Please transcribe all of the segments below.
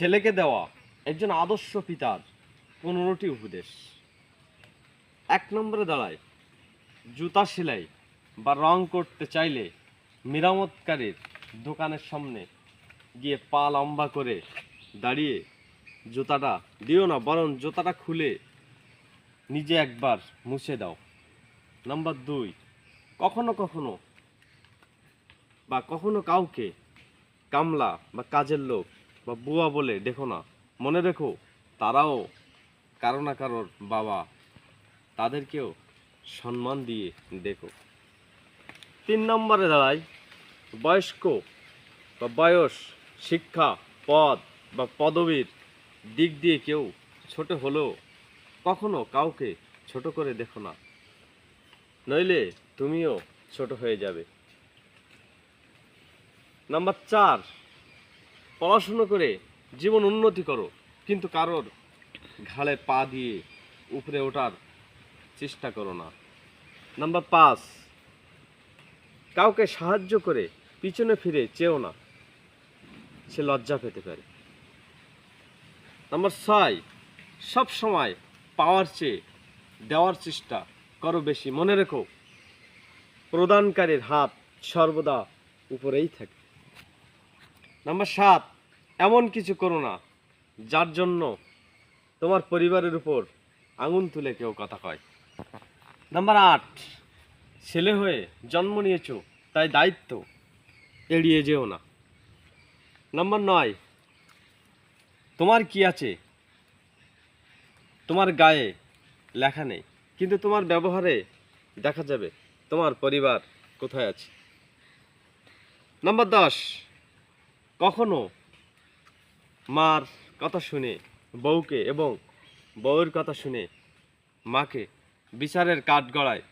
ছেলেকে দেওয়া একজন আদর্শ পিতার পনেরোটি উপদেশ। এক নম্বরে দাঁড়ায়, জুতা সেলাই বা রং করতে চাইলে মেরামতকারীর দোকানের সামনে গিয়ে পা লম্বা করে দাঁড়িয়ে জুতাটা দিও না, বরং জুতাটা খুলে নিজে একবার মুছে দাও। নাম্বার দুই, কখনো কখনো বা কখনো কাউকে কামলা বা কাজের লোক বা বুয়া বলে, দেখো না, মনে রেখো, তারাও কারও না কারোর বাবা। তাদেরকেও সম্মান দিয়ে দেখো। তিন নম্বরে দাঁড়ায় বয়স্ক বা বয়স, শিক্ষা, পদ বা পদবীর দিক দিয়ে কেউ ছোট হলেও কখনো কাউকে ছোট করে দেখো না, নইলে তুমিও ছোট হয়ে যাবে। নাম্বার চার পড়াশুনো করে জীবন উন্নতি করো, কিন্তু কারোর ঘাড়ে পা দিয়ে উপরে ওঠার চেষ্টা করো না। নাম্বার পাঁচ, কাউকে সাহায্য করে পিছনে ফিরে চেও না, সে লজ্জা পেতে পারে। নাম্বার ছয়, সব সময় পাওয়ার চেয়ে দেওয়ার চেষ্টা করো বেশি। মনে রেখো, প্রদানকারীর হাত সর্বদা উপরেই থাকে। নাম্বার সাত, এমন কিছু করো না, যার জন্য তোমার পরিবারের উপর আঙুন তুলে কেউ কথা কয়। নাম্বার আট, ছেলে হয়ে জন্ম নিয়েছো, তাই দায়িত্ব এড়িয়ে যেও না। নাম্বার নয়, তোমার কি আছে? তোমার গায়ে লেখা নেই, কিন্তু তোমার ব্যবহারে দেখা যাবে তোমার পরিবার কোথায় আছে। নাম্বার দশ কখনো মার কথা শুনে, বউকে এবং বউয়ের কথা শুনে মাকে বিচারের কাঠগড়ায়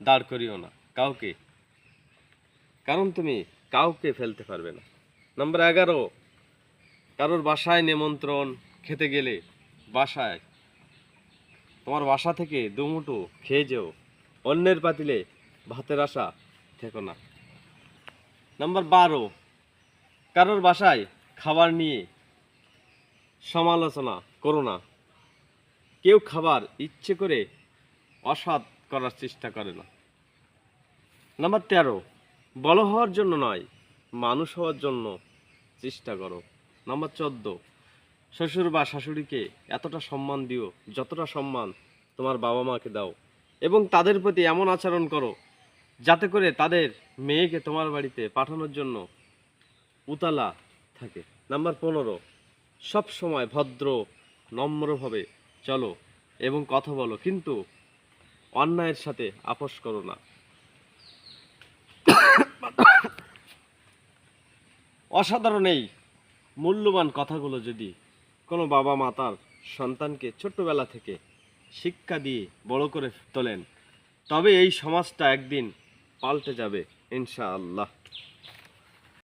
দাঁড় করিও না, কাউকে। কারণ তুমি কাউকে ফেলতে পারবে না। নম্বর এগারো, কারোর বাসায় নিমন্ত্রণ খেতে গেলে বাসায় তোমার বাসা থেকে দুমুটো খেয়ে যেও, অন্যের পাতিলে ভাতের আশা থেকো না। নাম্বার বারো কারোর বাসায় খাবার নিয়ে সমালোচনা করো না। কেউ খাবার ইচ্ছে করে অসৎ করার চেষ্টা করে না। নাম্বার তেরো, বড় হওয়ার জন্য নয়, মানুষ হওয়ার জন্য চেষ্টা করো। নাম্বার চোদ্দ, শ্বশুর বা শাশুড়িকে এতটা সম্মান দিও, যতটা সম্মান তোমার বাবা মাকে দাও এবং তাদের প্রতি এমন আচরণ করো, যাতে করে তাদের মেয়েকে তোমার বাড়িতে পাঠানোর জন্য উতালা থাকে। নাম্বার পনেরো, সব সময় ভদ্র, নম্রভাবে চলো এবং কথা বলো, কিন্তু অন্যায়ের সাথে আপোষ করো না। অসাধারণ এই মূল্যবান কথাগুলো যদি কোনো বাবা মাতার সন্তানকে ছোট্টবেলা থেকে শিক্ষা দিয়ে বড় করে তোলেন, তবে এই সমাজটা একদিন পাল্টে যাবে, ইনশাআল্লাহ।